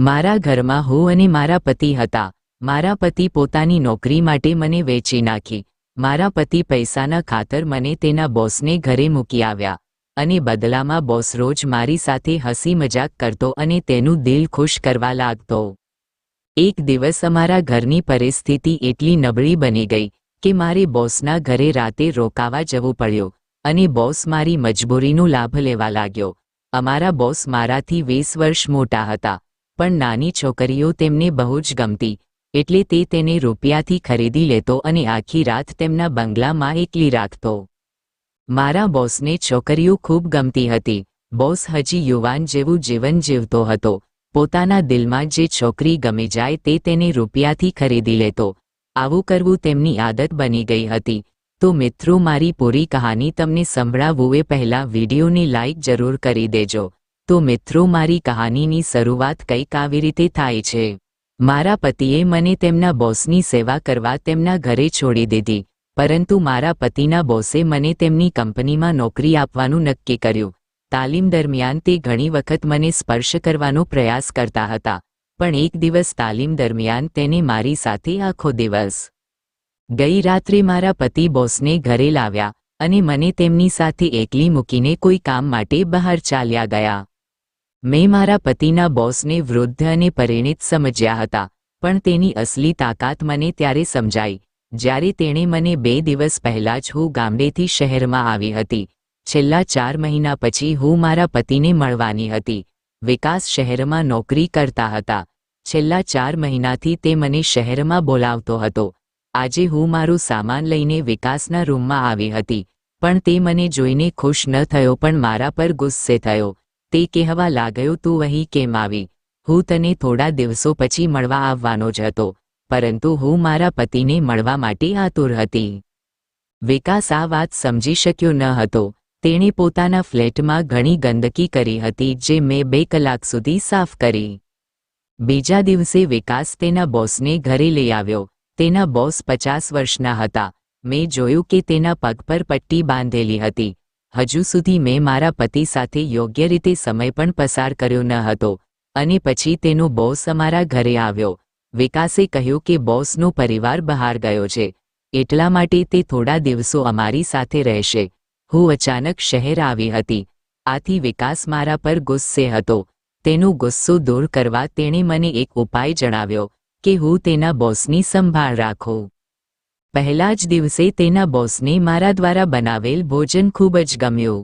મારા ઘરમાં હું અને મારા પતિ હતા. મારા પતિ પોતાની નોકરી માટે મને વેચી નાખી. મારા પતિ પૈસાના ખાતર મને તેના બોસને ઘરે મૂકી આવ્યા. અને બદલામાં બોસ રોજ મારી સાથે હસી મજાક કરતો અને તેનું દિલ ખુશ કરવા લાગતો. એક દિવસ અમારા ઘરની પરિસ્થિતિ એટલી નબળી બની ગઈ કે મારે બોસના ઘરે રાતે રોકાવા જવું પડ્યું અને બોસ મારી મજબૂરીનો લાભ લેવા લાગ્યો. અમારા બોસ મારાથી વીસ વર્ષ મોટા હતા. પણ નાની છોકરીઓ તેમને બહુ જ ગમતી, એટલે તે તેને રૂપિયાથી ખરીદી લેતો અને આખી રાત તેમના બંગલામાં એકલી રાખતો. મારા બોસને છોકરીઓ ખૂબ ગમતી હતી, બોસ હજી યુવાન જેવું જીવન જીવતો હતો, પોતાના દિલમાં જે છોકરી ગમી જાય તે તેને રૂપિયાથી ખરીદી લેતો. આવું કરવું તેમની આદત બની ગઈ હતી. તો મિત્રો મારી પૂરી કહાની તમને સંભળાવવું એ પહેલાં વિડીયોને લાઇક જરૂર કરી દેજો. તો મિત્રો, મારી કહાનીની શરૂઆત કંઈક આવી રીતે થાય છે. મારા પતિએ મને તેમના બોસની સેવા કરવા તેમના ઘરે છોડી દીધી, પરંતુ મારા પતિના બોસે મને તેમની કંપનીમાં નોકરી આપવાનું નક્કી કર્યું. તાલીમ દરમિયાન તે ઘણી વખત મને સ્પર્શ કરવાનો પ્રયાસ કરતા હતા, પણ એક દિવસ તાલીમ દરમિયાન તેને મારી સાથે આખો દિવસ ગઈ રાત્રે મારા પતિ બોસને ઘરે લાવ્યા અને મને તેમની સાથે એકલી મૂકીને કોઈ કામ માટે બહાર ચાલ્યા ગયા. મેં મારા પતિના બોસને વૃદ્ધ અને પરિણિત સમજ્યા હતા, પણ તેની અસલી તાકાત મને ત્યારે સમજાઈ, જ્યારે તેણે મને બે દિવસ પહેલાં જ હું ગામડેથી શહેરમાં આવી હતી. છેલ્લા ચાર મહિના પછી હું મારા પતિને મળવાની હતી. વિકાસ શહેરમાં નોકરી કરતા હતા. છેલ્લા ચાર મહિનાથી તે મને શહેરમાં બોલાવતો હતો. આજે હું મારું સામાન લઈને વિકાસના રૂમમાં આવી હતી, પણ તે મને જોઈને ખુશ ન થયો પણ મારા પર ગુસ્સે થયો. તે કહેવા લાગ્યો, તું અહીં કેમ આવી? હું તને થોડા દિવસો પછી મળવા આવવાનો જ હતો, પરંતુ હું મારા પતિને મળવા માટે આતુર હતી. વિકાસ આ વાત સમજી શક્યો ન હતો. તેણે પોતાના ફ્લેટમાં ઘણી ગંદકી કરી હતી, જે મેં બે કલાક સુધી સાફ કરી. બીજા દિવસે વિકાસ તેના બોસને ઘરે લઈ આવ્યો. તેના બોસ પચાસ વર્ષના હતા. મેં જોયું કે તેના પગ પર પટ્ટી બાંધેલી હતી. હજુ સુધી મેં મારા પતિ સાથે યોગ્ય રીતે સમય પણ પસાર કર્યો ન હતો, અને પછી તેનો બોસ અમારા ઘરે આવ્યો. વિકાસે કહ્યું કે બોસનો પરિવાર બહાર ગયો છે, એટલા માટે તે થોડા દિવસો અમારી સાથે રહેશે. હું અચાનક શહેર આવી હતી. આથી વિકાસ મારા પર ગુસ્સે હતો. તેનો ગુસ્સો દૂર કરવા તેણે મને એક ઉપાય જણાવ્યો, કે હું તેના બોસની સંભાળ રાખું. પહેલા જ દિવસે તેના બોસને મારા દ્વારા બનાવેલ ભોજન ખૂબ જ ગમ્યું.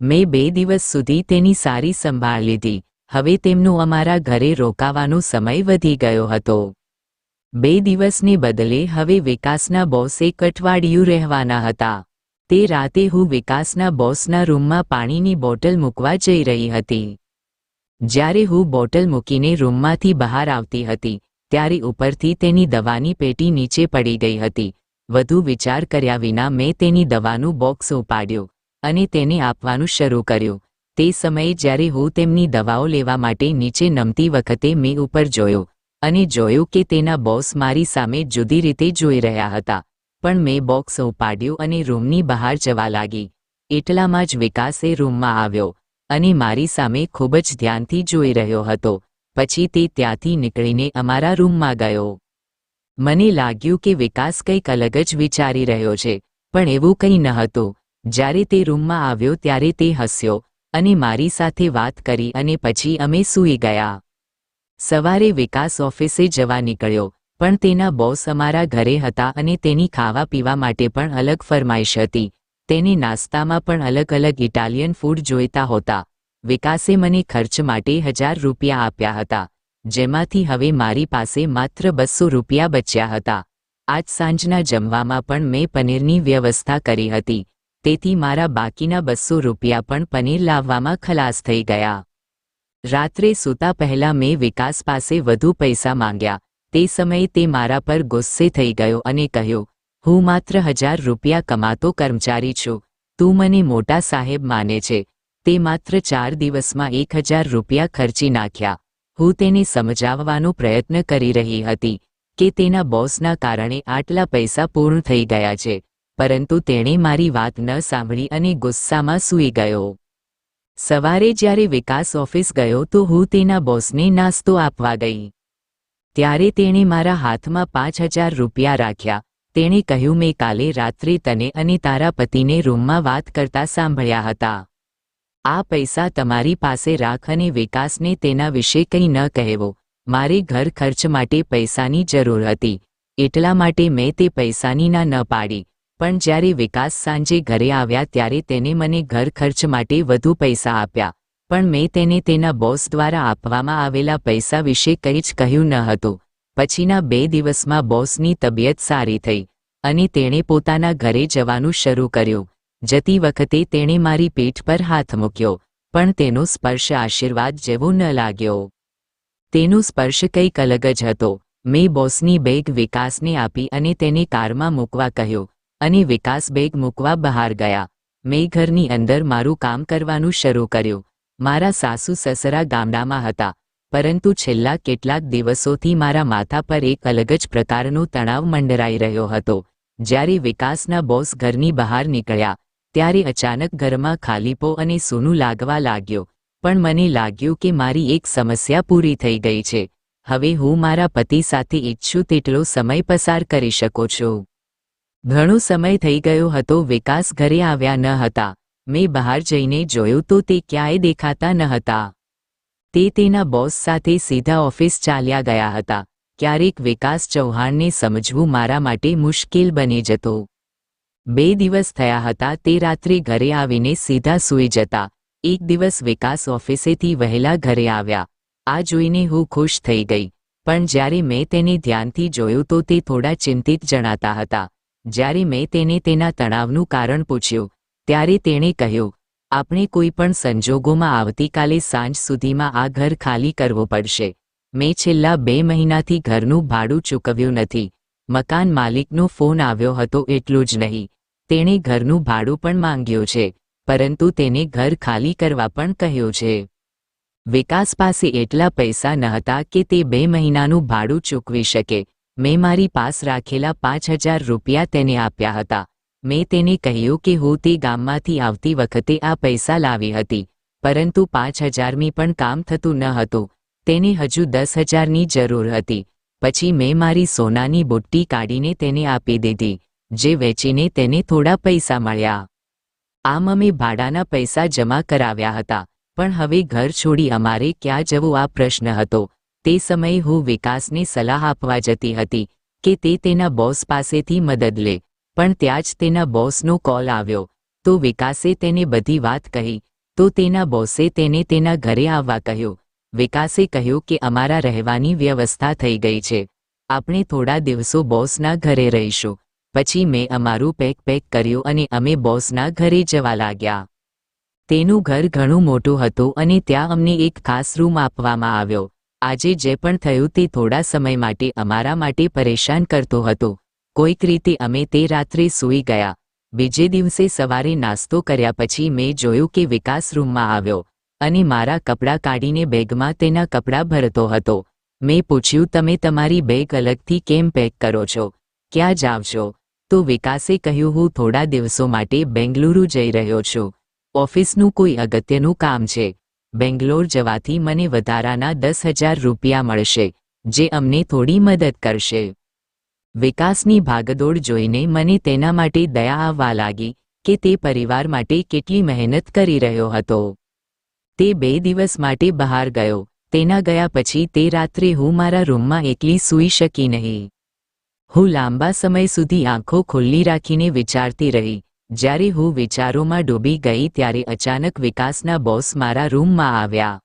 મેં બે દિવસ સુધી તેની સારી સંભાળ લીધી. હવે તેમનું અમારા ઘરે રોકાવાનો સમય વધી ગયો હતો. બે દિવસને બદલે હવે વિકાસના બોસ એક અઠવાડિયું રહેવાના હતા. તે રાતે હું વિકાસના બોસના રૂમમાં પાણીની બોટલ મૂકવા જઈ રહી હતી. જ્યારે હું બોટલ મૂકીને રૂમમાંથી બહાર આવતી હતી, ત્યારે ઉપરથી તેની દવાની પેટી નીચે પડી ગઈ હતી. વધુ વિચાર કર્યા વિના મેં તેની દવાનું બોક્સ ઉપાડ્યું અને તેને આપવાનું શરૂ કર્યું. તે સમયે જ્યારે હું તેમની દવાઓ લેવા માટે નીચે નમતી વખતે મેં ઉપર જોયો અને જોયું કે તેના બોસ મારી સામે જુદી રીતે જોઈ રહ્યા હતા. પણ મેં બોક્સ ઉપાડ્યું અને રૂમની બહાર જવા લાગી. એટલામાં જ વિકાસે રૂમમાં આવ્યો અને મારી સામે ખૂબ જ ધ્યાનથી જોઈ રહ્યો હતો. પછી તે ત્યાંથી નીકળીને અમારા રૂમમાં ગયો. મને લાગ્યું કે વિકાસ કંઈક અલગ જ વિચારી રહ્યો છે, પણ એવું કંઈ ન હતું. જ્યારે તે રૂમમાં આવ્યો ત્યારે તે હસ્યો અને મારી સાથે વાત કરી અને પછી અમે સૂઈ ગયા. સવારે વિકાસ ઓફિસે જવા નીકળ્યો, પણ તેના બોસ અમારા ઘરે હતા અને તેની ખાવા પીવા માટે પણ અલગ ફરમાઈશ હતી. તેને નાસ્તામાં પણ અલગ અલગ ઇટાલિયન ફૂડ જોઈતા હોતા. વિકાસે મને ખર્ચ માટે હજાર રૂપિયા આપ્યા હતા. જેમાંથી હવે મારી પાસે માત્ર બસો રૂપિયા બચ્યા હતા. આજ સાંજના જમવામાં પણ મેં પનીરની વ્યવસ્થા કરી હતી. તેથી મારા બાકીના બસો રૂપિયા પણ પનીર લાવવામાં ખલાસ થઈ ગયા. રાત્રે સૂતા પહેલા મેં વિકાસ પાસે વધુ પૈસા માંગ્યા. તે સમયે તે મારા પર ગુસ્સે થઈ ગયો અને કહ્યું, હું માત્ર હજાર રૂપિયા કમાતો કર્મચારી છું. તું મને મોટા સાહેબ માને છે. તે માત્ર ચાર દિવસમાં એક હજાર રૂપિયા ખર્ચી નાખ્યા. હું તેને સમજાવવાનો પ્રયત્ન કરી રહી હતી કે તેના બોસના કારણે આટલા પૈસા પૂર્ણ થઈ ગયા છે, પરંતુ તેણે મારી વાત ન સાંભળી અને ગુસ્સામાં સૂઈ ગયો. સવારે જ્યારે વિકાસ ઓફિસ ગયો તો હું તેના બોસને નાસ્તો આપવા ગઈ. ત્યારે તેણે મારા હાથમાં પાંચ હજાર રૂપિયા રાખ્યા. તેણે કહ્યું, મેં કાલે રાત્રે તને અને તારા પતિને રૂમમાં વાત કરતા સાંભળ્યા હતા. આ પૈસા તમારી પાસે રાખ અને વિકાસને તેના વિશે કંઈ ન કહેવો. મારે ઘર ખર્ચ માટે પૈસાની જરૂર હતી. એટલા માટે મેં તે પૈસાની ના ન પાડી. પણ જ્યારે વિકાસ સાંજે ઘરે આવ્યા ત્યારે તેને મને ઘર ખર્ચ માટે વધુ પૈસા આપ્યા. પણ મેં તેને તેના બોસ દ્વારા આપવામાં આવેલા પૈસા વિશે કંઈ જ કહ્યું ન હતું. પછીના બે દિવસમાં બોસની તબિયત સારી થઈ અને તેણે પોતાના ઘરે જવાનું શરૂ કર્યું. જતી વખતે તેણે મારી પીઠ પર હાથ મૂક્યો, પણ તેનો સ્પર્શ આશીર્વાદ જેવો ન લાગ્યો. તેનો સ્પર્શ કંઈક અલગ જ હતો. મેં બોસની બેગ વિકાસને આપી અને તેને કારમાં મૂકવા કહ્યું, અને વિકાસ બેગ મૂકવા બહાર ગયા. મેં ઘરની અંદર મારું કામ કરવાનું શરૂ કર્યું. મારા સાસુ સસરા ગામડામાં હતા, પરંતુ છેલ્લા કેટલાક દિવસોથી મારા માથા પર એક અલગ જ પ્રકારનો તણાવ મંડરાઈ રહ્યો હતો. જ્યારે વિકાસના બોસ ઘરની બહાર નીકળ્યા ત્યારે અચાનક ઘરમાં ખાલીપો અને સૂનું લાગવા લાગ્યો. પણ મને લાગ્યું કે મારી એક સમસ્યા પૂરી થઈ ગઈ છે. હવે હું મારા પતિ સાથે ઈચ્છું તેટલો સમય પસાર કરી શકું છું. ઘણો સમય થઈ ગયો હતો, વિકાસ ઘરે આવ્યા ન હતા. મેં બહાર જઈને જોયું તો તે ક્યાંય દેખાતા ન હતા. તે તેના બોસ સાથે સીધા ઓફિસ ચાલ્યા ગયા હતા. ક્યારેક વિકાસ ચૌહાણને સમજવું મારા માટે મુશ્કેલ બની જતું. બે દિવસ થયા હતા તે રાત્રે ઘરે આવીને સીધા સૂઈ જતા. એક દિવસ વિકાસ ઓફિસેથી વહેલા ઘરે આવ્યા. આ જોઈને હું ખુશ થઈ ગઈ. પણ જ્યારે મેં તેને ધ્યાનથી જોયું તો તે થોડા ચિંતિત જણાતા હતા. જ્યારે મેં તેને તેના તણાવનું કારણ પૂછ્યું, ત્યારે તેણે કહ્યું, આપણે કોઈ પણ સંજોગોમાં આવતીકાલે સાંજ સુધીમાં આ ઘર ખાલી કરવું પડશે. મેં છેલ્લા બે મહિનાથી ઘરનું ભાડું ચૂકવ્યું નથી. મકાન માલિકનો ફોન આવ્યો હતો એટલું જ નહીં. તેણે ઘરનું ભાડું પણ માંગ્યું છે, પરંતુ તેને ઘર ખાલી કરવા પણ કહ્યું છે. વિકાસ પાસે એટલા પૈસા ન હતા કે તે બે મહિનાનું ભાડું ચૂકવી શકે. મેં મારી પાસ રાખેલા પાંચ હજાર રૂપિયા તેને આપ્યા હતા. મેં તેને કહ્યું કે હું તે ગામમાંથી આવતી વખતે આ પૈસા લાવી હતી, પરંતુ પાંચ હજારમી પણ કામ થતું ન હતું. તેને હજુ દસ હજારની જરૂર હતી. પછી મેં મારી સોનાની બુટ્ટી કાઢીને તેને આપી દીધી. જે વેચીને તેને થોડા પૈસા મળ્યા. આમ અમે ભાડાના પૈસા જમા કરાવ્યા હતા, પણ હવે ઘર છોડી અમારે ક્યાં જવું આ પ્રશ્ન હતો. તે સમયે હું વિકાસને સલાહ આપવા જતી હતી કે તે તેના બોસ પાસેથી મદદ લે, પણ ત્યાં જ તેના બોસનો કોલ આવ્યો. તો વિકાસે તેને બધી વાત કહી, તો તેના બોસે તેને તેના ઘરે આવવા કહ્યું. વિકાસે કહ્યું કે અમારા રહેવાની વ્યવસ્થા થઈ ગઈ છે. આપણે થોડા દિવસો બોસના ઘરે રહીશું. પછી મેં અમારું પેક પેક કર્યું અને અમે બોસના ઘરે જવા લાગ્યા. તેનું ઘર ઘણું મોટું હતું અને ત્યાં અમને એક ખાસ રૂમ આપવામાં આવ્યો. આજે જે પણ થયું તે થોડા સમય માટે અમારા માટે પરેશાન કરતો હતો. કોઈક રીતે અમે તે રાત્રે સૂઈ ગયા. બીજે દિવસે સવારે નાસ્તો કર્યા પછી મેં જોયું કે વિકાસ રૂમમાં આવ્યો અને મારા કપડાં કાઢીને બેગમાં તેના કપડાં ભરતો હતો. મેં પૂછ્યું, તમે તમારી બેગ અલગથી કેમ પેક કરો છો? ક્યાં જાવ છો? તો વિકાસે કહ્યું, હું થોડા દિવસો માટે બેંગલુરુ જઈ રહ્યો છું. ઓફિસનું કોઈ અગત્યનું કામ છે. બેંગ્લોર જવાથી મને વધારાના દસ હજાર રૂપિયા મળશે, જે અમને થોડી મદદ કરશે. વિકાસની ભાગદોડ જોઈને મને તેના માટે દયા આવવા લાગી, કે તે પરિવાર માટે કેટલી મહેનત કરી રહ્યો હતો. તે બે દિવસ માટે બહાર ગયો, તેના ગયા પછી તે રાત્રે હું મારા રૂમમાં એકલી સૂઈ શકી નહીં. હું લાંબા સમય સુધી આંખો ખુલ્લી રાખીને વિચારતી રહી. જ્યારે હું વિચારોમાં ડૂબી ગઈ ત્યારે અચાનક વિકાસના બોસ મારા રૂમમાં આવ્યા.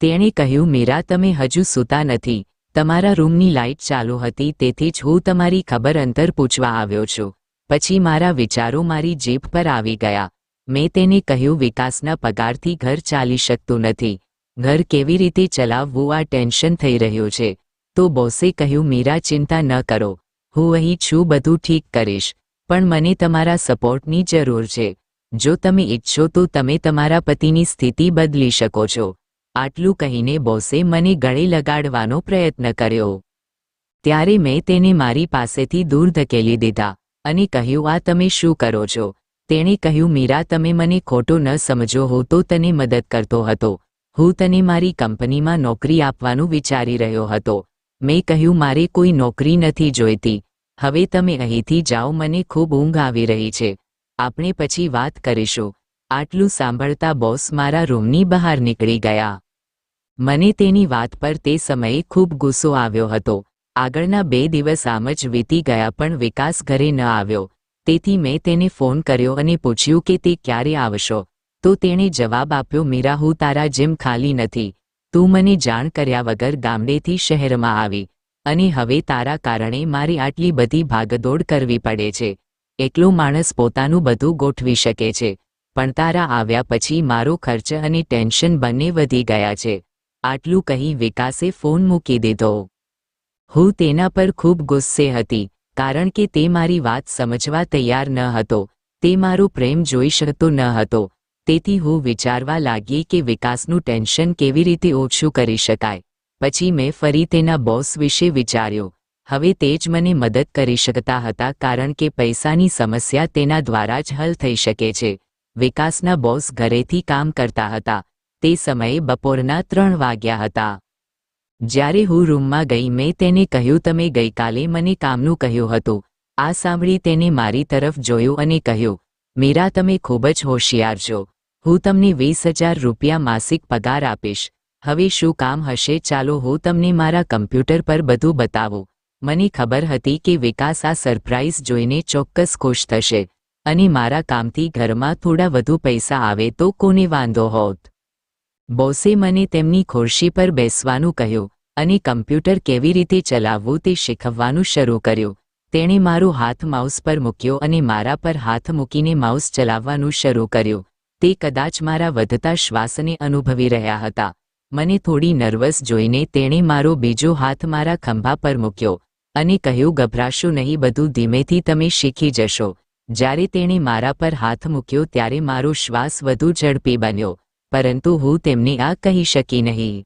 તેણે કહ્યું, મીરા, તમે હજુ સૂતા નથી. તમારા રૂમની લાઇટ ચાલુ હતી, તેથી જ હું તમારી ખબર અંતર પૂછવા આવ્યો છું. પછી મારા વિચારો મારી જીભ પર આવી ગયા. મેં તેને કહ્યું, વિકાસના પગારથી ઘર ચાલી શકતું નથી. ઘર કેવી રીતે ચલાવવું? આ ટેન્શન થઈ રહ્યું છે. તો બોસે કહ્યું, મીરા, ચિંતા ન કરો. હું અહીં છું, બધું ઠીક કરીશ. પણ મને તમારા સપોર્ટની જરૂર છે. જો તમે ઈચ્છો તો તમે તમારા પતિની સ્થિતિ બદલી શકો છો. આટલું કહીને બોસે મને ગળે લગાડવાનો પ્રયત્ન કર્યો. ત્યારે મેં તેને મારી પાસેથી દૂર ધકેલી દીધા અને કહ્યું, આ તમે શું કરો છો? તેણે કહ્યું, મીરા, તમે મને ખોટો ન સમજો. હો તો તને મદદ કરતો હતો. હું તને મારી કંપનીમાં નોકરી આપવાનું વિચારી રહ્યો હતો. મેં કહ્યું, મારે કોઈ નોકરી નથી જોઈતી. હવે તમે અહીંથી જાઓ, મને ખૂબ ઊંઘ આવી રહી છે. આપણે પછી વાત કરીશું. આટલું સાંભળતા બોસ મારા રૂમની બહાર નીકળી ગયા. મને તેની વાત પર તે સમયે ખૂબ ગુસ્સો આવ્યો હતો. આગળના બે દિવસ આમ જ વીતી ગયા, પણ વિકાસ ઘરે ન આવ્યો. તેથી મેં તેને ફોન કર્યો અને પૂછ્યું કે તે ક્યારે આવશો? તો તેણે જવાબ આપ્યો, મીરા, હું તારા જેમ ખાલી નથી. તું મને જાણ કર્યા વગર ગામડેથી શહેરમાં આવી, અને હવે તારા કારણે મારી આટલી બધી ભાગદોડ કરવી પડે છે. એકલો માણસ પોતાનું બધું ગોઠવી શકે છે, પણ તારા આવ્યા પછી મારો ખર્ચ અને ટેન્શન બંને વધી ગયા છે. આટલું કહી વિકાસે ફોન મૂકી દીધો. હું તેના પર ખૂબ ગુસ્સે હતી, કારણ કે તે મારી વાત સમજવા તૈયાર ન હતો, તે મારો પ્રેમ જોઈ શકતો ન હતો તેથી હું વિચારવા લાગી કે વિકાસનું ટેન્શન કેવી રીતે ઓછું કરી શકાય. પછી મેં ફરી તેના બોસ વિશે વિચાર્યો. હવે તે જ મને મદદ કરી શકતા હતા કારણ કે પૈસાની સમસ્યા તેના દ્વારા જ હલ થઈ શકે છે. વિકાસના બોસ ઘરેથી કામ કરતા હતા. તે સમયે બપોરના ત્રણ વાગ્યા હતા. જ્યારે હું રૂમમાં ગઈ મેં તેને કહ્યું, તમે ગઈકાલે મને કામનું કહ્યું હતું. આ સાંભળી તેને મારી તરફ જોયું અને કહ્યું, મીરા, તમે ખૂબ જ હોશિયાર છો. હું તમને વીસ હજાર રૂપિયા માસિક પગાર આપીશ. હવે શું કામ હશે? ચાલો હું તમને મારા કમ્પ્યુટર પર બધું બતાવું. મને ખબર હતી કે વિકાસ આ સરપ્રાઇઝ જોઈને ચોક્કસ ખુશ થશે અને મારા કામથી ઘરમાં થોડા વધુ પૈસા આવે તો કોને વાંધો હોત? બોસે મને તેમની ખુરશી પર બેસવાનું કહ્યું અને કમ્પ્યુટર કેવી રીતે ચલાવવું તે શીખવવાનું શરૂ કર્યું. તેણે મારો હાથ માઉસ પર મૂક્યો અને મારા પર હાથ મૂકીને માઉસ ચલાવવાનું શરૂ કર્યું. તે કદાચ મારા વધતા શ્વાસને અનુભવી રહ્યા હતા. મને થોડી નર્વસ જોઈને તેણે મારો બીજો હાથ મારા ખંભા પર મૂક્યો અને કહ્યું, ગભરાશો નહીં, બધું ધીમેથી તમે શીખી જશો. જ્યારે તેણે મારા પર હાથ મૂક્યો ત્યારે મારો શ્વાસ વધુ ઝડપી બન્યો, પરંતુ હું તેમને આ કહી શકી નહીં.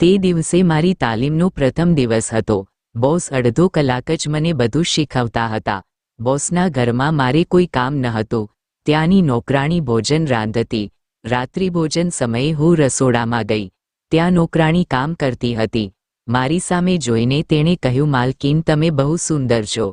તે દિવસે મારી તાલીમનો પ્રથમ દિવસ હતો. બોસ અડધો કલાક જ મને બધું શીખવતા હતા. બોસના ઘરમાં મારે કોઈ કામ ન હતું. ત્યાંની નોકરાણી ભોજન રાંધતી. રાત્રિભોજન સમયે હું રસોડામાં ગઈ. ત્યાં નોકરાણી કામ કરતી હતી. મારી સામે જોઈને તેણે કહ્યું, માલકીન, તમે બહુ સુંદર છો.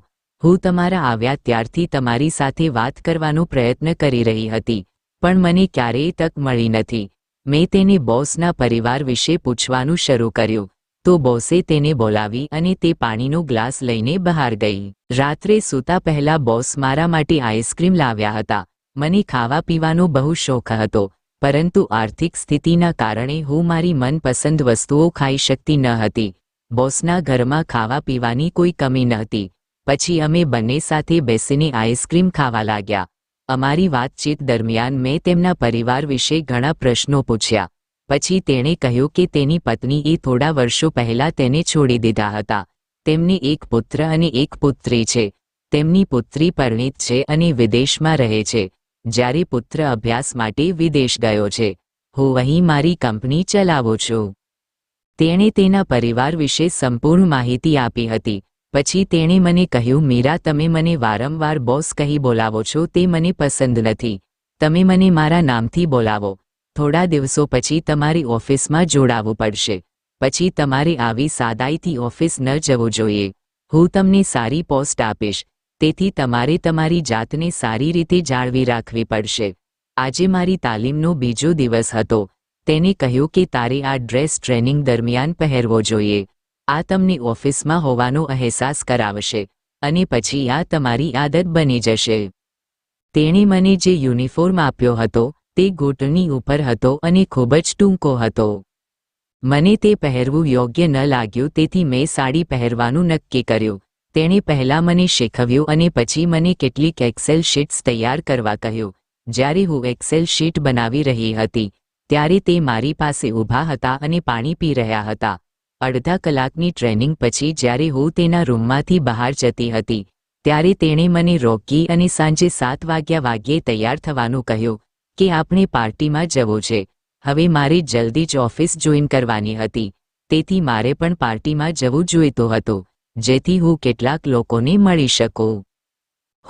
હું તમારા આવ્યા ત્યારથી તમારી સાથે વાત કરવાનો પ્રયત્ન કરી રહી હતી, પણ મને ક્યારેય તક મળી નથી. મેં તેને બોસના પરિવાર વિશે પૂછવાનું શરૂ કર્યું. તો બોસે તેને બોલાવી અને તે પાણીનો ગ્લાસ લઈને બહાર ગઈ. રાત્રે સૂતા પહેલા બોસ મારા માટે આઈસ્ક્રીમ લાવ્યા હતા. મને ખાવા પીવાનો બહુ શોખ હતો, પરંતુ આર્થિક સ્થિતિના કારણે હું મારી મનપસંદ વસ્તુઓ ખાઈ શકતી ન હતી. બોસના ઘરમાં ખાવા પીવાની કોઈ કમી નહોતી. પછી અમે બંને સાથે બેસીને આઈસ્ક્રીમ ખાવા લાગ્યા. અમારી વાતચીત દરમિયાન મેં તેમના પરિવાર વિશે ઘણા પ્રશ્નો પૂછ્યા. પછી તેણે કહ્યું કે તેની પત્નીએ થોડા વર્ષો પહેલા તેને છોડી દીધા હતા. તેમને એક પુત્ર અને એક પુત્રી છે. તેમની પુત્રી પરિણીત છે અને વિદેશમાં રહે છે. જ્યારે પુત્ર અભ્યાસ માટે વિદેશ ગયો છે, હું અહીં મારી કંપની ચલાવું છું. તેણે તેના પરિવાર વિશે સંપૂર્ણ માહિતી આપી હતી. પછી તેણે મને કહ્યું, મીરા, તમે મને વારંવાર બોસ કહી બોલાવો છો, તે મને પસંદ નથી. તમે મને મારા નામથી બોલાવો. થોડા દિવસો પછી તમારી ઓફિસમાં જોડાવવું પડશે. પછી તમારે આવી સાદાઈથી ઓફિસ ન જવું જોઈએ. હું તમને સારી પોસ્ટ આપીશ. તેથી તમારે તમારી જાતને સારી રીતે જાળવી રાખવી પડશે. આજે મારી તાલીમનો બીજો દિવસ હતો. તેને કહ્યું કે તારે આ ડ્રેસ ટ્રેનિંગ દરમિયાન પહેરવો જોઈએ. આ તમને ઓફિસમાં હોવાનો અહેસાસ કરાવશે અને પછી આ તમારી આદત બની જશે. તેણે મને જે યુનિફોર્મ આપ્યો હતો, તે ઘૂંટણી ઉપર હતો અને ખૂબ જ ટૂંકો હતો. મને તે પહેરવું યોગ્ય ન લાગ્યું, તેથી મેં સાડી પહેરવાનું નક્કી કર્યું. તેણે પહેલાં મને શીખવ્યું અને પછી મને કેટલીક એક્સેલ શીટ્સ તૈયાર કરવા કહ્યું. જ્યારે હું એક્સેલ શીટ બનાવી રહી હતી, ત્યારે તે મારી પાસે ઊભા હતા અને પાણી પી રહ્યા હતા. અડધા કલાકની ટ્રેનિંગ પછી જ્યારે હું તેના રૂમમાંથી બહાર જતી હતી, ત્યારે તેણે મને રોકી અને સાંજે સાત વાગ્યા વાગ્યે તૈયાર થવાનું કહ્યું કે આપણે પાર્ટીમાં જવું છે. હવે મારે જલ્દી જ ઓફિસ જોઈન કરવાની હતી, તેથી મારે પણ પાર્ટીમાં જવું જોઈતું હતું. જેથી હું કેટલાક લોકોને મળી શકું.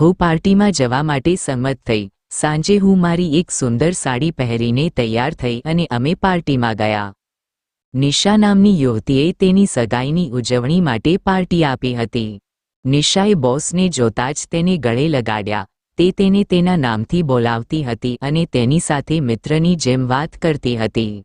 હું પાર્ટીમાં જવા માટે સંમત થઈ. સાંજે હું મારી એક સુંદર સાડી પહેરીને તૈયાર થઈ અને અમે પાર્ટીમાં ગયા. નિશા નામની યુવતીએ તેની સગાઈની ઉજવણી માટે પાર્ટી આપી હતી. નિશાએ બોસને જોતા જ તેને ગળે લગાડ્યા. તે તેને તેના નામથી બોલાવતી હતી અને તેની સાથે મિત્રની જેમ વાત કરતી હતી.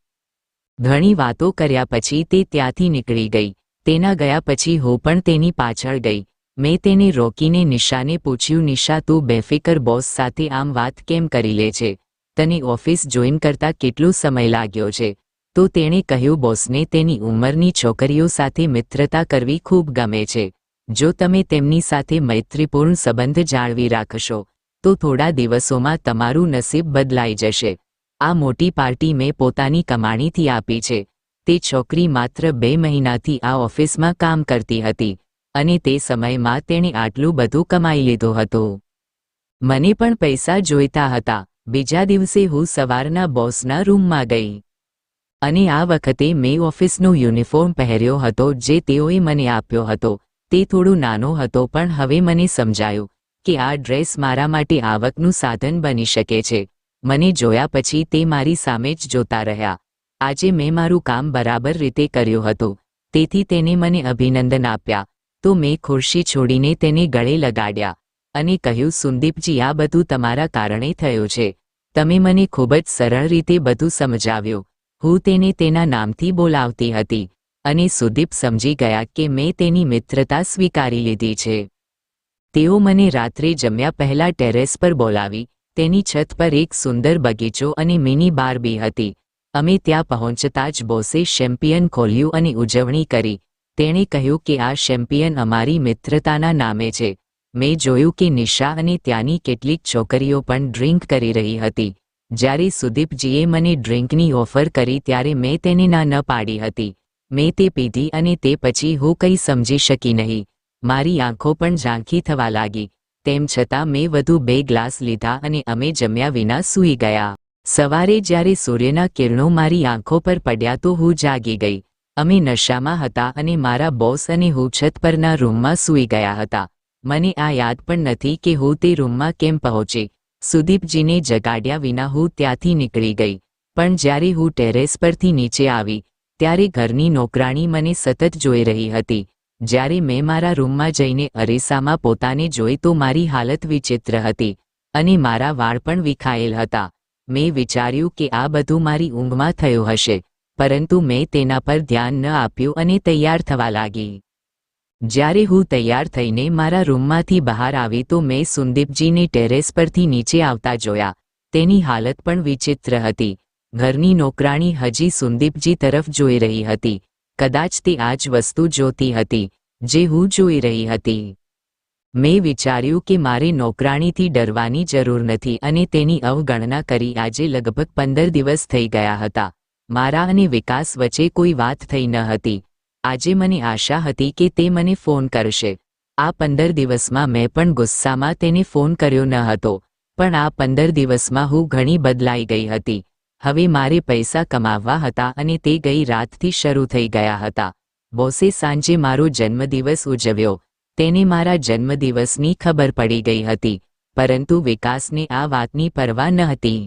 ઘણી વાતો કર્યા પછી તે ત્યાંથી નીકળી ગઈ. તેના ગયા પછી હું પણ તેની પાછળ ગઈ. મેં તેને રોકીને નિશાને પૂછ્યું, નિશા, તું બેફિકર બોસ સાથે આમ વાત કેમ કરી લે છે? તને ઓફિસ જોઈન કરતા કેટલો સમય લાગ્યો છે? તો તેણે કહ્યું, બોસને તેની ઉંમરની છોકરીઓ સાથે મિત્રતા કરવી ખૂબ ગમે છે. જો તમે તેમની સાથે મૈત્રીપૂર્ણ સંબંધ જાળવી રાખશો, તો થોડા દિવસોમાં તમારું નસીબ બદલાઈ જશે. આ મોટી પાર્ટી મેં પોતાની કમાણીથી આપી છે. તે છોકરી માત્ર બે મહિનાથી આ ઓફિસમાં કામ કરતી હતી અને તે સમયમાં તેણે આટલું બધું કમાઈ લીધું હતું. મને પણ પૈસા જોઈતા હતા. બીજા દિવસે હું સવારના બોસના રૂમમાં ગઈ. અને આ વખતે મેં ઓફિસનો યુનિફોર્મ પહેર્યો હતો જે તેઓએ મને આપ્યો હતો. તે થોડું નાનો હતો પણ હવે મને સમજાયું કે આ ડ્રેસ મારા માટે આવકનું સાધન બની શકે છે. મને જોયા પછી તે મારી સામે જ જોતા રહ્યા. આજે મેં મારું કામ બરાબર રીતે કર્યું હતું, તેથી તેને મને અભિનંદન આપ્યા. તો મેં ખુરશી છોડીને તેને ગળે લગાડ્યા અને કહ્યું, સુંદીપજી, આ બધું તમારા કારણે થયું છે. તમે મને ખૂબ જ સરળ રીતે બધું સમજાવ્યું. હું તેને તેના નામથી બોલાવતી હતી અને સુદીપ સમજી ગયા કે મેં તેની મિત્રતા સ્વીકારી લીધી છે. તેઓ મને રાત્રે જમ્યા પહેલા ટેરેસ પર બોલાવી, તેની છત પર એક સુંદર બગીચો અને મિની બાર બી હતી. અમે ત્યાં પહોંચતા જ બોસે શેમ્પિયન ખોલ્યું અને ઉજવણી કરી. તેણે કહ્યું કે આ શેમ્પિયન અમારી મિત્રતાના નામે છે. મેં જોયું કે નિશા અને ત્યાંની કેટલીક છોકરીઓ પણ ડ્રિંક કરી રહી હતી. જ્યારે સુદીપજીએ મને ડ્રિંકની ઓફર કરી ત્યારે મેં તેને ના ન પાડી હતી. મેં તે પીધી અને તે પછી હું કંઈ સમજી શકી નહીં. મારી આંખો પણ ઝાંખી થવા લાગી. તેમ છતાં મેં વધુ બે ગ્લાસ લીધા અને અમે જમ્યા વિના સૂઈ ગયા. સવારે જ્યારે સૂર્યના કિરણો મારી આંખો પર પડ્યા તો હું જાગી ગઈ. અમે નશામાં હતા અને મારા બોસ અને હું છત પરના રૂમમાં સૂઈ ગયા હતા. મને આ યાદ પણ નથી કે હું તે રૂમમાં કેમ પહોંચી. સુદીપજીને જગાડ્યા વિના હું ત્યાંથી નીકળી ગઈ. પણ જ્યારે હું ટેરેસ પરથી નીચે આવી, ત્યારે ઘરની નોકરાણી મને સતત જોઈ રહી હતી. જ્યારે મેં મારા રૂમમાં જઈને અરીસામાં પોતાને જોઈ તો મારી હાલત વિચિત્ર હતી અને મારા વાળ પણ વિખાયેલ હતા. મેં વિચાર્યું કે આ બધું મારી ઊંઘમાં થયું હશે, પરંતુ મેં તેના પર ધ્યાન ન આપ્યું અને તૈયાર થવા લાગી. જ્યારે હું તૈયાર થઈને મારા રૂમમાંથી બહાર આવી તો મેં સુંદીપજીને ટેરેસ પરથી નીચે આવતા જોયા. તેની હાલત પણ વિચિત્ર હતી. ઘરની નોકરાણી હજી સુંદીપજી તરફ જોઈ રહી હતી. કદાચ તે આ જ વસ્તુ જોતી હતી, જે હું જોઈ રહી હતી. મેં વિચાર્યું કે મારે નોકરાણીથી ડરવાની જરૂર નથી અને તેની અવગણના કરી આજે લગભગ પંદર દિવસ થઈ ગયા હતા. મારા અને વિકાસ વચ્ચે કોઈ વાત થઈ ન હતી. આજે મને આશા હતી કે તે મને ફોન કરશે. આ પંદર દિવસમાં મેં પણ ગુસ્સામાં તેને ફોન કર્યો ન હતો, પણ આ પંદર દિવસમાં હું ઘણી બદલાઈ ગઈ હતી. હવે મારે પૈસા કમાવવા હતા અને તે ગઈ રાતથી શરૂ થઈ ગયા હતા. બોસે સાંજે મારો જન્મદિવસ ઉજવ્યો. તેને મારા જન્મદિવસની ખબર પડી ગઈ હતી, પરંતુ વિકાસને આ વાતની પરવા ન હતી.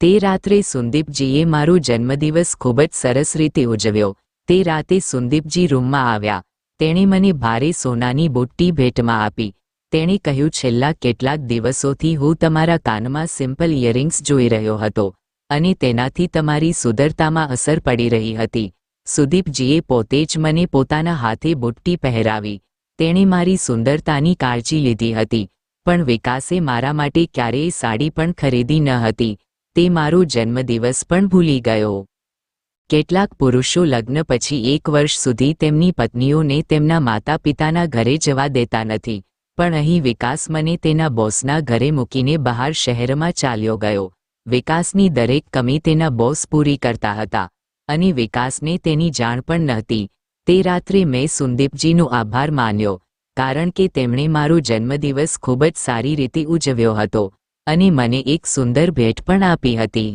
તે રાત્રે સુંદીપજીએ મારો જન્મદિવસ ખૂબ જ સરસ રીતે ઉજવ્યો. તે રાતે સુંદીપજી રૂમમાં આવ્યા. તેણે મને ભારે સોનાની બુટ્ટી ભેટમાં આપી. તેણે કહ્યું, છેલ્લા કેટલાક દિવસોથી હું તમારા કાનમાં સિમ્પલ ઇયરિંગ્સ જોઈ રહ્યો હતો અને તેનાથી તમારી સુદરતામાં અસર પડી રહી હતી. સુદીપજીએ પોતે જ મને પોતાના હાથે બુટ્ટી પહેરાવી. તેણે મારી સુંદરતાની કાળજી લીધી હતી, પણ વિકાસે મારા માટે ક્યારેય સાડી પણ ખરીદી ન હતી, તે મારો જન્મદિવસ પણ ભૂલી ગયો. કેટલાક પુરુષો લગ્ન પછી એક વર્ષ સુધી તેમની પત્નીઓને તેમના માતા પિતાના ઘરે જવા દેતા નથી, પણ અહીં વિકાસ મને તેના બોસના ઘરે મૂકીને બહાર શહેરમાં ચાલ્યો ગયો. વિકાસની દરેક કમી તેના બોસ પૂરી કરતા હતા, અને વિકાસને તેની જાણ પણ નહોતી તે રાત્રે મેં સુંદીપજીનો આભાર માન્યો, કારણ કે તેમણે મારો જન્મદિવસ ખૂબ જ સારી રીતે ઉજવ્યો હતો અને મને એક સુંદર ભેટ પણ આપી હતી.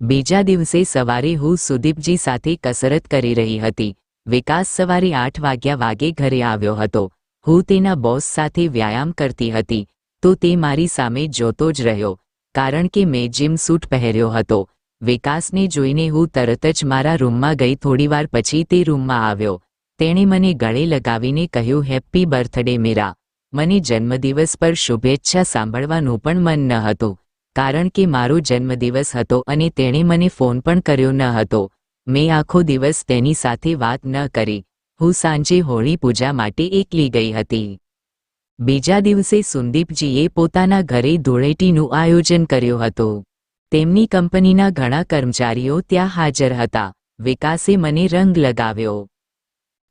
બીજા દિવસે સવારે હું સુદીપજી સાથે કસરત કરી રહી હતી. વિકાસ સવારે આઠ વાગ્યા વાગે ઘરે આવ્યો હતો. હું તેના બોસ સાથે વ્યાયામ કરતી હતી, તો તે મારી સામે જોતો જ રહ્યો, કારણ કે મેં જીમ સૂટ પહેર્યો હતો. વિકાસને જોઈને હું તરત જ મારા રૂમમાં ગઈ થોડીવાર પછી તે રૂમમાં આવ્યો. તેણે મને ગળે લગાવીને કહ્યું, હેપ્પી બર્થડે મીરા. મને જન્મદિવસ પર શુભેચ્છા સાંભળવાનું પણ મન ન હતું કારણ કે મારો જન્મદિવસ હતો અને તેણે મને ફોન પણ કર્યો ન હતો મેં આખો દિવસ તેની સાથે વાત ન કરી. હું સાંજે હોળી પૂજા માટે એકલી ગઈ હતી. બીજા દિવસે સુંદીપજીએ પોતાના ઘરે ધૂળેટીનું આયોજન કર્યું હતું. તેમની કંપનીના ઘણા કર્મચારીઓ ત્યાં હાજર હતા. વિકાસે મને રંગ લગાવ્યો.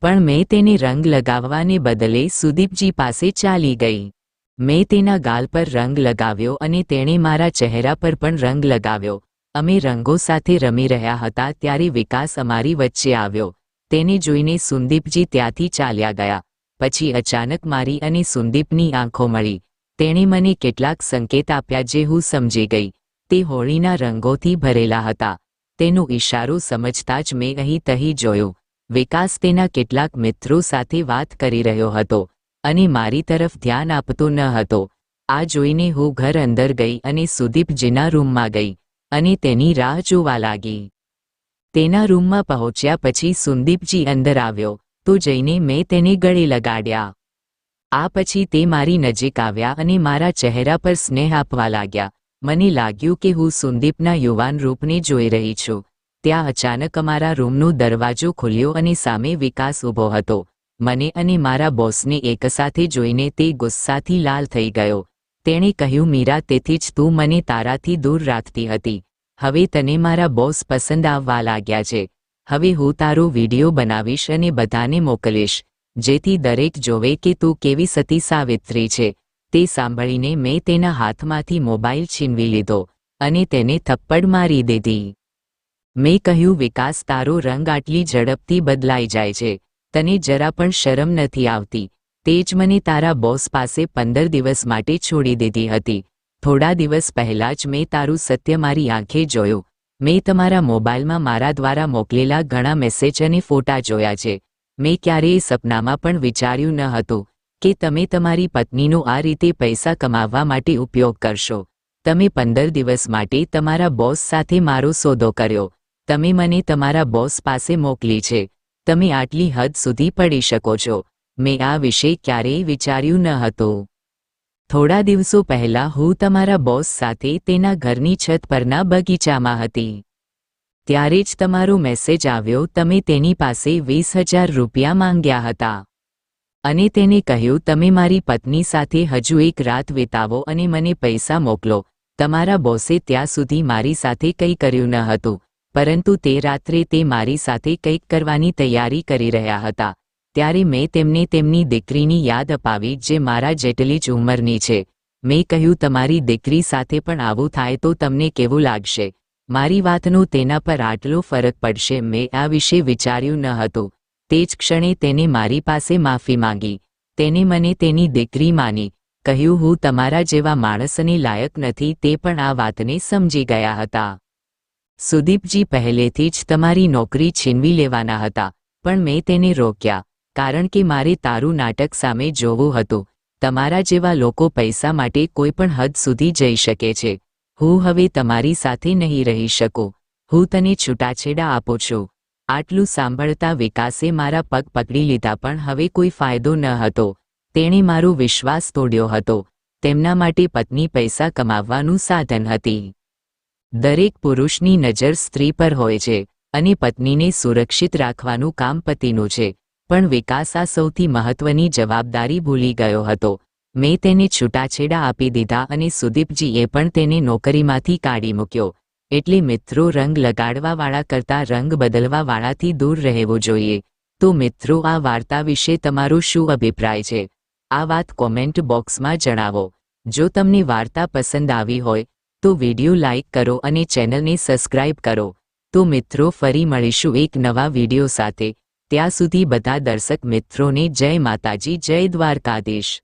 પણ મેં તેને રંગ લગાવવાને બદલે સુદીપજી પાસે ચાલી ગઈ. મેં તેના ગાલ પર રંગ લગાવ્યો અને તેણે મારા ચહેરા પર પણ રંગ લગાવ્યો. અમે રંગો સાથે રમી રહ્યા હતા ત્યારે વિકાસ અમારી વચ્ચે આવ્યો. તેને જોઈને સુંદીપજી ત્યાંથી ચાલ્યા ગયા. પછી અચાનક મારી અને સુંદીપની આંખો મળી. તેણે મને કેટલાક સંકેત આપ્યા જે હું સમજી ગઈ. તે હોળીના રંગોથી ભરેલા હતા. તેનો ઇશારો સમજતા જ મેં અહીં તહી જોયું. વિકાસ તેના કેટલાક મિત્રો સાથે વાત કરી રહ્યો હતો અને મારી તરફ ધ્યાન આપતો ન હતો. આ જોઈને હું ઘર અંદર ગઈ અને સુદીપજીના રૂમમાં ગઈ અને તેની રાહ જોવા લાગી. તેના રૂમમાં પહોંચ્યા પછી સુંદીપજી અંદર આવ્યો, તો જઈને મેં તેને ગળે લગાડ્યા. આ પછી તે મારી નજીક આવ્યા અને મારા ચહેરા પર સ્નેહ આપવા લાગ્યા. મને લાગ્યું કે હું સુંદીપના યુવાન રૂપને જોઈ રહી છું. ત્યાં અચાનક અમારા રૂમનો દરવાજો ખુલ્યો અને સામે વિકાસ ઊભો હતો. મને અને મારા બોસને એકસાથે જોઈને તે ગુસ્સાથી લાલ થઈ ગયો. તેણે કહ્યું, મીરા, તેથી જ તું મને તારાથી દૂર રાખતી હતી. હવે તને મારા બોસ પસંદ આવવા લાગ્યા છે. હવે હું તારો વીડિયો બનાવીશ અને બધાને મોકલીશ, જેથી દરેક જોવે કે તું કેવી સતી સાવિત્રી છે. તે સાંભળીને મેં તેના હાથમાંથી મોબાઈલ છીનવી લીધો અને તેને થપ્પડ મારી દીધી. મેં કહ્યું, વિકાસ, તારો રંગ આટલી ઝડપથી બદલાઈ જાય છે. તને જરા પણ શરમ નથી આવતી. તે જ મને તારા બોસ પાસે પંદર દિવસ માટે છોડી દીધી હતી. થોડા દિવસ પહેલાં જ મેં તારું સત્ય મારી આંખે જોયું. મેં તમારા મોબાઈલમાં મારા દ્વારા મોકલેલા ઘણા મેસેજ અને ફોટા જોયા છે. મેં ક્યારેય સપનામાં પણ વિચાર્યું ન હતું. કે તમે તમારી પત્નીનો આ રીતે પૈસા કમાવવા માટે ઉપયોગ કરશો. તમે પંદર દિવસ માટે તમારા બોસ સાથે મારો સોદો કર્યો. તમે મને તમારા બોસ પાસે મોકલી છે. તમે આટલી હદ સુધી પડી શકો છો. મેં આ વિશે ક્યારેય વિચાર્યું ન હતું. થોડા દિવસો પહેલા હું તમારા બોસ સાથે તેના ઘરની છત પરના બગીચામાં હતી. ત્યારે જ તમારો મેસેજ આવ્યો, તમે તેની પાસે વીસ હજાર રૂપિયા માંગ્યા હતા. અને તેને કહ્યું, તમે મારી પત્ની સાથે હજુ એક રાત વિતાવો અને મને પૈસા મોકલો. તમારા બોસે ત્યાં સુધી મારી સાથે કંઈ કર્યું ન હતું, પરંતુ તે રાત્રે તે મારી સાથે કંઈક કરવાની તૈયારી કરી રહ્યા હતા. ત્યારે મેં તેમને તેમની દીકરીની યાદ અપાવી, જે મારા જેટલી જ ઉંમરની છે. મેં કહ્યું, તમારી દીકરી સાથે પણ આવું થાય તો તમને કેવું લાગશે? મારી વાતનો તેના પર આટલો ફરક પડશે. મેં આ વિશે વિચાર્યું ન હતું. તે જ ક્ષણે તેને મારી પાસે માફી માંગી. તેને મને તેની દીકરી માની. કહ્યું, હું તમારા જેવા માણસને લાયક નથી. તે પણ આ વાતને સમજી ગયા હતા. સુદીપજી પહેલેથી જ તમારી નોકરી છીનવી લેવાના હતા, પણ મેં તેને રોક્યા, કારણ કે મારે તારું નાટક સામે જોવું હતું. તમારા જેવા લોકો પૈસા માટે કોઈ પણ હદ સુધી જઈ શકે છે. હું હવે તમારી સાથે નહીં રહી શકું. હું તને છૂટાછેડા આપું છું. આટલું સાંભળતા વિકાસે મારા પગ પકડી લીધા પણ હવે કોઈ ફાયદો ન હતો. તેણે મારો વિશ્વાસ તોડ્યો હતો. તેમના માટે પત્ની પૈસા કમાવવાનું સાધન હતી. દરેક પુરુષની નજર સ્ત્રી પર હોય છે અને પત્નીને સુરક્ષિત રાખવાનું કામ પતિનું છે. પણ વિકાસ આ સૌથી મહત્વની જવાબદારી ભૂલી ગયો હતો. મેં તેને છૂટાછેડા આપી દીધા અને સુદીપજીએ પણ તેને નોકરીમાંથી કાઢી મૂક્યો. એટલે મિત્રો રંગ લગાડવાવાળા કરતાં રંગ બદલવાવાળાથી દૂર રહેવો જોઈએ. તો મિત્રો આ વાર્તા વિશે તમારો શું અભિપ્રાય છે? આ વાત કોમેન્ટ બોક્સમાં જણાવો. જો તમને વાર્તા પસંદ આવી હોય, તો વિડિયો લાઇક કરો અને ચેનલને સબસ્ક્રાઇબ કરો. તો મિત્રો ફરી મળીશું એક નવા વિડિયો સાથે. ત્યાં સુધી બધા દર્શક મિત્રોને જય માતાજી, જય દ્વારકાધીશ.